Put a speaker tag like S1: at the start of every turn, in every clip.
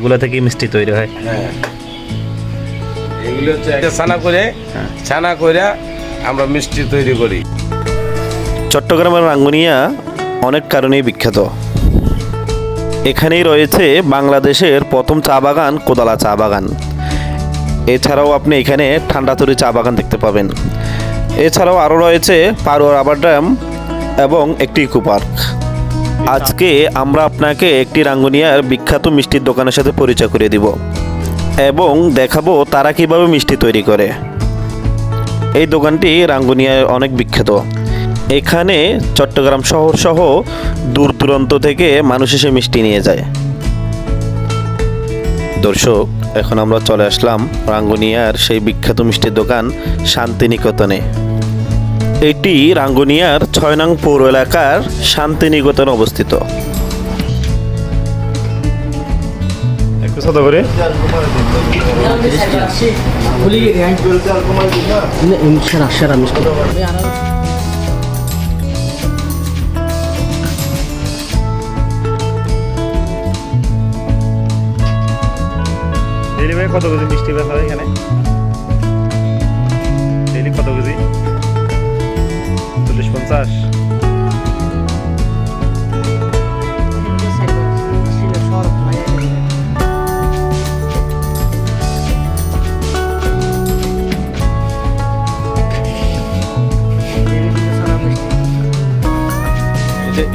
S1: এগুলো থেকে মিষ্টি তৈরি হয়।
S2: হ্যাঁ। এগুলো হচ্ছে ছানা করে। ছানা করে আমরা মিষ্টি তৈরি করি।
S1: চট্টগ্রামের রাঙ্গুনিয়া অনেক কারণেই বিখ্যাত। এখানেই রয়েছে বাংলাদেশের প্রথম চা বাগান কোদালা চা বাগান। এছাড়াও আপনি এখানে ঠান্ডাতরি চা বাগান দেখতে পাবেন। এছাড়াও আরও রয়েছে পারুয়া রাবার ড্যাম এবং একটি ইকো পার্ক। আজকে আমরা আপনাকে একটি রাঙ্গুনিয়ার বিখ্যাত মিষ্টির দোকানের সাথে পরিচয় করে দিব এবং দেখাবো তারা কীভাবে মিষ্টি তৈরি করে। এই দোকানটি রাঙ্গুনিয়ায় অনেক বিখ্যাত। এখানে চট্টগ্রাম শহর সহ দূর দূরান্ত থেকে মানুষ এসে মিষ্টি নিয়ে যায়। দর্শক, এখন আমরা চলে আসলাম রাঙ্গুনিয়ার সেই বিখ্যাত মিষ্টির দোকান শান্তিনিকেতনে। এটি রাঙ্গুনিয়ার ছয় নং পৌর এলাকার শান্তিনিকেতন অবস্থিত। করে। কত কেজি মিষ্টি বেচা এখানে? পঞ্চাশ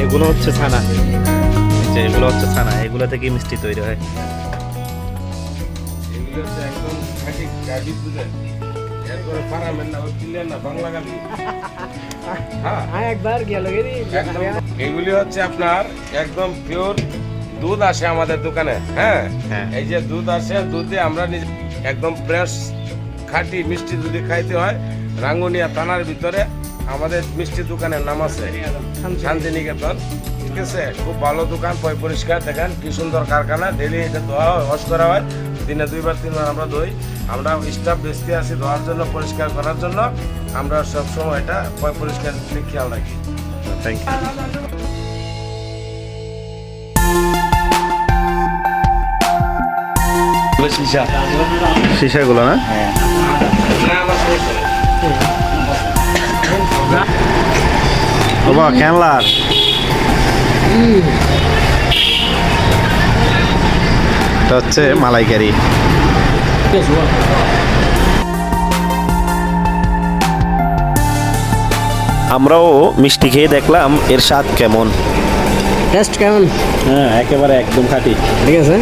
S1: এগুলো হচ্ছে ছানা। যে এগুলো হচ্ছে ছানা, এগুলো থেকে মিষ্টি তৈরি হয়।
S2: এগুলো হচ্ছে একদম খাঁটি গাভী দুধের ফারামের না বাংলা গাভী হ্যাঁ।
S3: একবার গেল
S2: এগুলি হচ্ছে আপনার একদম পিওর দুধ আসে আমাদের দোকানে হ্যাঁ?
S1: হ্যাঁ।
S2: এই যে দুধ আসে দুধে আমরা নিজে একদম ফ্রেশ খাঁটি মিষ্টি যদি খাইতে হয় রাঙ্গুনিয়া থানার ভিতরে আমাদের মিষ্টি দোকানের নাম আছে শান্তিনিকেতন। ঠিক আছে? খুব ভালো দোকান পয় পরিষ্কার দেখেন কি সুন্দর কারখানা ডেলি এটা ধোয়া হয় ওয়াশ করা হয়। দিনে দুইবার তিনবার আমরা ধুই আমরা স্টাফ বেশি আছি ধোয়ার জন্য পরিষ্কার করার জন্য। আমরা সবসময় এটা পরিষ্কার খেয়াল রাখি।
S1: থ্যাংক ইউ সীসাগুলো না? বাবা ক্যানলার এটা হচ্ছে মালাইকারি। আমরাও মিষ্টি খেয়ে দেখলাম এর স্বাদ কেমন।
S3: টেস্ট কেমন?
S1: হ্যাঁ একেবারে একদম খাঁটি।
S3: ঠিক আছে।